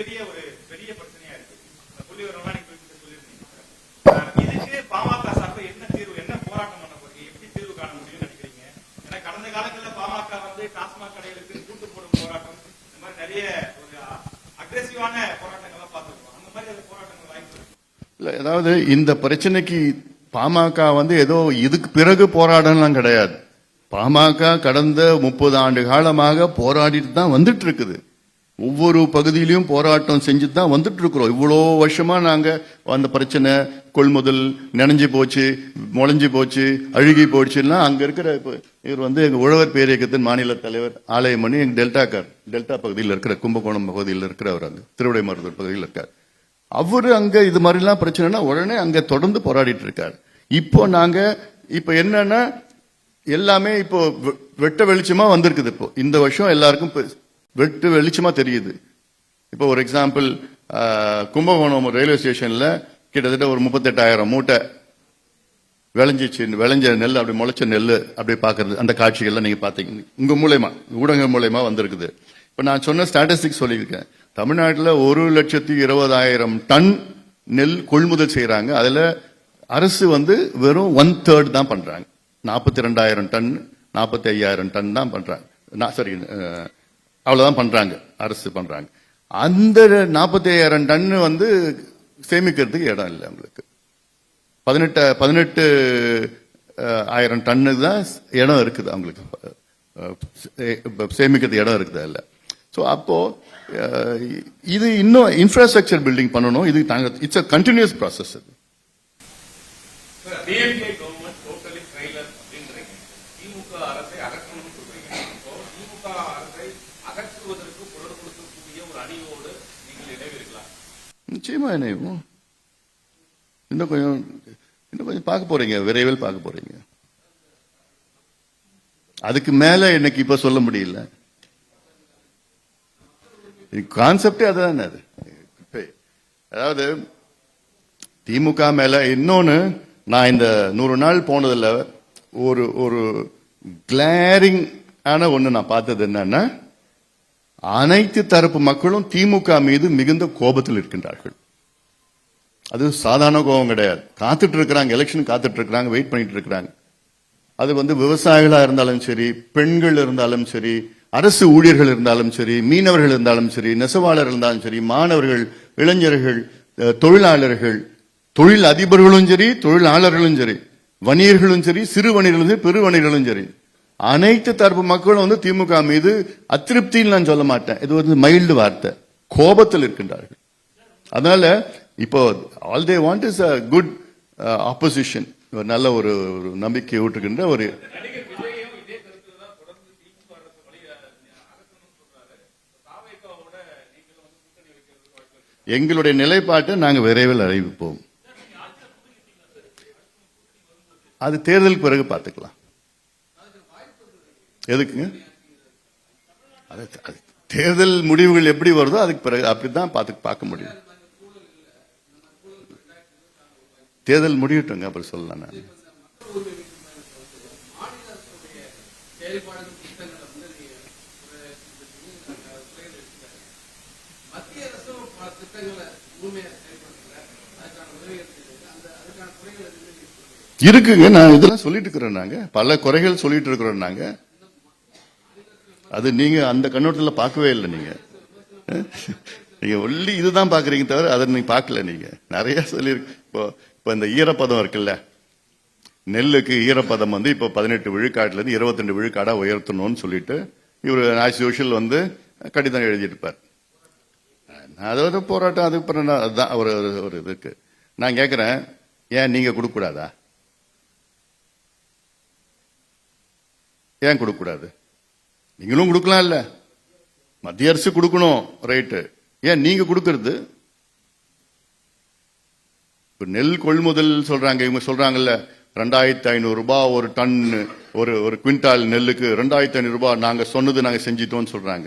பெரிய பிரச்சனையா இருக்கு. புள்ளி விவரம்லாம் நீங்க குறிப்பிட்டு சொல்லியிருந்தீங்க. அஹ் இதுக்கு பாமக சார்பு என்ன தீர்வு என்ன போராட்டம் பண்ண போறீங்க? எப்படி தீர்வு காண முடியும்னு நினைக்கிறீங்க? ஏன்னா கடந்த காலங்கள்ல பாமக வந்து டாஸ்மாக் கடைகளுக்கு கூட்டு போடும் போராட்டம் இந்த மாதிரி நிறைய ஒரு அக்ரெசிவான போராட்டங்கள்லாம் பார்த்துருக்கோம். அந்த மாதிரி அது போராட்டங்கள் வாய்ப்பு இருக்கு? இல்ல அதாவது இந்த பிரச்சனைக்கு பாமக வந்து ஏதோ இதுக்கு பிறகு போராடலாம் கிடையாது. பாமக கடந்த முப்பது ஆண்டு காலமாக போராடிட்டு தான் வந்துட்டு இருக்குது. ஒவ்வொரு பகுதியிலையும் போராட்டம் செஞ்சு தான் வந்துட்டு இருக்கிறோம் இவ்வளோ வருஷமா நாங்க அந்த பிரச்சனை கொள்முதல் நினைஞ்சு போச்சு முளைஞ்சு போச்சு அழுகி போச்சுன்னா அங்க இருக்கிற இவர் வந்து எங்க உழவர் பேரியக்கத்தின் மாநில தலைவர் ஆலயமணி எங்க டெல்டாக்கார் டெல்டா பகுதியில் இருக்கிற கும்பகோணம் பகுதியில் இருக்கிறவர் அங்க திருவிடை மருத்துவர் பகுதியில் இருக்கார். அவர் அங்க இது மாதிரிலாம் பிரச்சனைனா உடனே அங்க தொடர்ந்து போராடிட்டு இருக்கார் இப்போ நாங்க இப்போ என்னன்னா எல்லாமே இப்போ வெ- வெட்ட வெளிச்சமா வந்திருக்குது இப்போ. இந்த வருஷம் எல்லாருக்கும் இப்போ வெட்டு வெளிச்சமா தெரியுது. இப்போ ஒரு எக்ஸாம்பிள் கும்பகோணம் ரயில்வே ஸ்டேஷன்ல கிட்டத்தட்ட ஒரு முப்பத்தெட்டாயிரம் மூட்டை விளைஞ்சிச்சு விளைஞ்ச நெல் அப்படி முளைச்ச நெல் அப்படி பாக்குறது அந்த காட்சிகள்லாம் நீங்க பாத்தீங்க உங்க மூலயமா ஊடக மூலயமா வந்திருக்குது. இப்ப நான் சொன்ன ஸ்டாட்டிஸ்டிக்ஸ் சொல்லியிருக்கேன். தமிழ்நாட்டில் ஒரு லட்சத்தி இருபதாயிரம் டன் நெல் கொள்முதல் செய்யறாங்க அதுல அரசு வந்து வெறும் ஒன் தேர்ட் தான் பண்றாங்க. நாற்பத்தி ரெண்டாயிரம் டன் நாற்பத்தி ஐயாயிரம் டன் தான் பண்றாங்க. சரி அவ்வளவுதான் பண்றாங்க அரசு பண்றாங்க. அந்த நாற்பத்தி ஐயாயிரம் டன் வந்து சேமிக்கிறதுக்கு இடம் இல்லை அவங்களுக்கு. பதினெட்டு பதினெட்டு ஆயிரம் டன்னு தான் இடம் இருக்குது அவங்களுக்கு. சேமிக்கிறது இடம் இருக்குது அதில். ஸோ அப்போ இது இன்னும் இன்ஃப்ராஸ்ட்ரக்சர் பில்டிங் பண்ணணும். இது நாங்கள் இட்ஸ் அ கண்டினியூஸ் ப்ராசஸ் அது டிஎம்கே கவர்மெண்ட் டோட்டலி ஃபெயிலர் அப்படின்றீங்க திமுக அரசை அகற்றணும்னு சொல்றீங்க இப்போ திமுக அரசை அகற்றுவதற்கு குரல் கொடுக்கக்கூடிய ஒரு அணியோடு நீங்கள் இணைவீர்களா நிச்சயமா இணையும் இன்னும் கொஞ்சம் இன்னும் கொஞ்சம் பார்க்க போறீங்க விரைவில் பார்க்க போறீங்க. அதுக்கு மேல எனக்கு இப்ப சொல்ல முடியல. கான்செப்டே அதுதானே அது. அதாவது திமுக மேல இன்னொன்னு நான் இந்த நூறு நாள் போனதுல ஒரு ஒரு கிளாரிங் ஆன ஒண்ணு நான் பார்த்தது என்னன்னா அனைத்து தரப்பு மக்களும் திமுக மீது மிகுந்த கோபத்தில் இருக்கின்றார்கள். அது சாதாரண கோபம் கிடையாது. காத்துட்டு இருக்கிறாங்க எலெக்ஷன் காத்துட்டு இருக்கிறாங்க வெயிட் பண்ணிட்டு இருக்கிறாங்க. அது வந்து விவசாயிகளா இருந்தாலும் சரி பெண்கள் இருந்தாலும் சரி அரசு ஊழியர்கள் இருந்தாலும் சரி மீனவர்கள் இருந்தாலும் சரி நெசவாளர் இருந்தாலும் சரி மாணவர்கள் இளைஞர்கள் தொழிலாளர்கள் தொழில் அதிபர்களும் சரி தொழிலாளர்களும் சரி வணிகர்களும் சரி சிறு வணிகர்களும் சரி பெரு வணிகர்களும் சரி அனைத்து தரப்பு மக்களும் வந்து திமுக மீது அதிருப்தின்னு நான் சொல்ல மாட்டேன். இது வந்து மைல்டு வார்த்தை. கோபத்தில் இருக்கின்றார்கள். அதனால இப்போ all they want is a good opposition ஒரு நல்ல ஒரு ஒரு நம்பிக்கை ஊட்டுகின்ற ஒரு எங்களுடைய நிலைப்பாட்டை நாங்கள் விரைவில் அறிவிப்போம். அது தேர்தலுக்கு பிறகு பார்த்துக்கலாம். எதுக்குங்க? அது தேர்தல் முடிவுகள் எப்படி வருதோ அதுக்கு பிறகு அப்படிதான் பார்த்து பார்க்க முடியும். தேர்தல் முடியட்டுங்க அப்புறம் சொல்லலாம் நான். இருக்குங்க நான் இதெல்லாம் சொல்லிட்டு இருக்கிறேன் நாங்க. பல குறைகள் சொல்லிட்டு இருக்கிறோம் நாங்க. அது நீங்க அந்த கண்ணோட்டத்தில் பார்க்கவே இல்லை நீங்க. நீங்க ஒல்லி இதுதான் பாக்குறீங்க தவிர அதை நீங்க பார்க்கல நீங்க. நிறைய சொல்லியிருக்கு. இப்போ இப்போ இந்த ஈரப்பதம் இருக்குல்ல. நெல்லுக்கு ஈரப்பதம் வந்து இப்போ பதினெட்டு விழுக்காட்டுல இருந்து இருபத்தி ரெண்டு விழுக்காடா உயர்த்தணும்னு சொல்லிட்டு இவர் ஆஸ் யூஷுவல் வந்து கடிதம் எழுதியிருப்பார். அதாவது போராட்டம் அதுக்கு அப்புறம் அதுதான் ஒரு ஒரு- ஒரு இதுக்கு. நான் கேட்குறேன் ஏன் நீங்க கொடுக்கக்கூடாதா? ஏன் கொடுக்கக்கூடாது? நீங்களும் கொடுக்கலாம் இல்ல மத்திய அரசு கொடுக்கணும் ரைட்டு ஏன் நீங்க கொடுக்கறது? இப்ப நெல் கொள்முதல் சொல்றாங்க இவங்க சொல்றாங்கல்ல ரெண்டாயிரத்தி ஐநூறு ரூபாய் ஒரு டன் ஒரு ஒரு குவிண்டால் நெல்லுக்கு ரெண்டாயிரத்தி ஐநூறு ரூபாய் நாங்க சொன்னது நாங்க செஞ்சிட்டோம்னு சொல்றாங்க.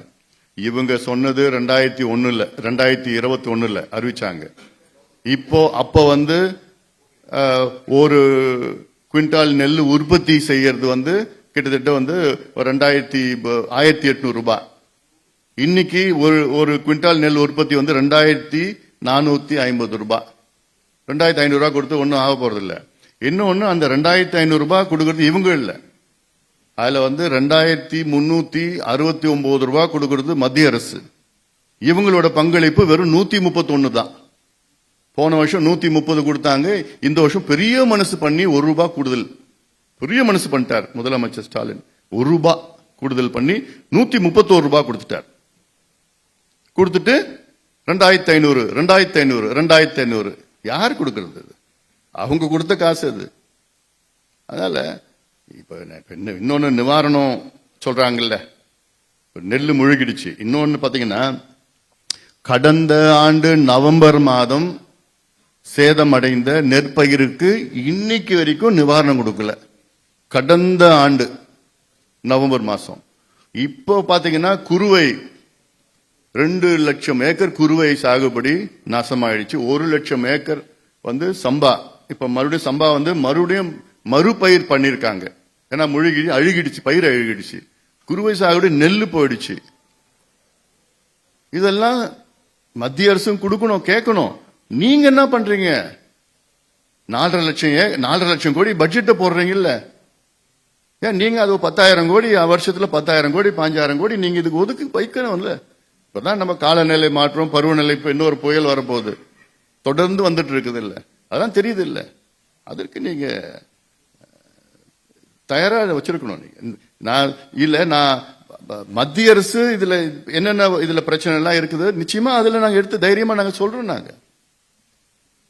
இவங்க சொன்னது ரெண்டாயிரத்தி ஒன்னுல ரெண்டாயிரத்தி இருபத்தி ஒண்ணுல அறிவிச்சாங்க. இப்போ அப்ப வந்து ஒரு குவிண்டால் நெல் உற்பத்தி செய்யறது வந்து கிட்டத்தட்ட வந்து ரெண்டாயிரத்தி ஆயிரத்தி எட்நூறு ரூபாய். இன்னைக்கு ஒரு ஒரு குவிண்டால் நெல் உற்பத்தி வந்து ரெண்டாயிரத்தி நானூத்தி ஐம்பது ரூபாய். ரெண்டாயிரத்தி ஐநூறு ரூபாய் கொடுத்து ஒன்றும் ஆக போறது இல்ல அந்த ரெண்டாயிரத்தி ஐநூறு ரூபாய் கொடுக்கறது இவங்க இல்ல. அதுல வந்து ரெண்டாயிரத்தி முன்னூத்தி அறுபத்தி ஒன்பது ரூபாய் கொடுக்கறது மத்திய அரசு. இவங்களோட பங்களிப்பு வெறும் நூத்தி முப்பத்தி தான். போன வருஷம் நூத்தி முப்பது கொடுத்தாங்க. இந்த வருஷம் பெரிய மனசு பண்ணி ஒரு ரூபாய் கூடுதல். பெரிய மனசு பண்ணிட்டார் முதலமைச்சர் ஸ்டாலின். ஒரு ரூபாய் கூடுதல் பண்ணி நூத்தி முப்பத்தோரு ரூபாய் கொடுத்துட்டார். கொடுத்துட்டு ரெண்டாயிரத்தி ஐநூறு ரெண்டாயிரத்தி ஐநூறு ரெண்டாயிரத்தி ஐநூறு யார் கொடுக்கறது அது? அவங்க கொடுத்த காசு அது. அதனால இப்ப இன்னும் இன்னொன்னு நிவாரணம் சொல்றாங்கல்ல. நெல் முழுகிடுச்சு. இன்னொன்னு பாத்தீங்கன்னா கடந்த ஆண்டு நவம்பர் மாதம் சேதமடைந்த நெற்பயிருக்கு இன்னைக்கு வரைக்கும் நிவாரணம் கொடுக்கல. கடந்த ஆண்டு நவம்பர் மாதம் இப்போ பார்த்தீங்கன்னா குருவை ரெண்டு லட்சம் ஏக்கர் குறுவை சாகுபடி நாசமாயிடுச்சு. ஒரு லட்சம் ஏக்கர் வந்து சம்பா. இப்ப மறுபடியும் சம்பா வந்து மறுபடியும் மறுபயிர் பண்ணிருக்காங்க. ஏன்னா முழுகி அழுகிடுச்சு பயிர் அழுகிடுச்சு. குருவை சாகுபடி நெல் போயிடுச்சு. இதெல்லாம் மத்திய அரசும் கொடுக்கணும் கேட்கணும். நீங்க என்ன பண்றீங்க? நாலரை லட்சம் ஏ நாலரை லட்சம் கோடி பட்ஜெட்டை போடுறீங்கல்ல. ஏன் நீங்கள் அது பத்தாயிரம் கோடி வருஷத்தில் பத்தாயிரம் கோடி பாஞ்சாயிரம் கோடி நீங்கள் இதுக்கு ஒதுக்கி வைக்கணும்ல. இப்பதான் நம்ம காலநிலை மாற்றம் பருவநிலை இப்போ இன்னொரு புயல் வரப்போகுது. தொடர்ந்து வந்துட்டு இருக்குது இல்லை அதான் தெரியுது இல்லை அதற்கு நீங்கள் தயாராக வச்சிருக்கணும் நீங்கள் நான் இல்லை நான் மத்திய அரசு இதில் என்னென்ன இதில் பிரச்சனைலாம் இருக்குது நிச்சயமாக அதில் நாங்கள் எடுத்து தைரியமாக நாங்கள் சொல்கிறோம் நாங்கள்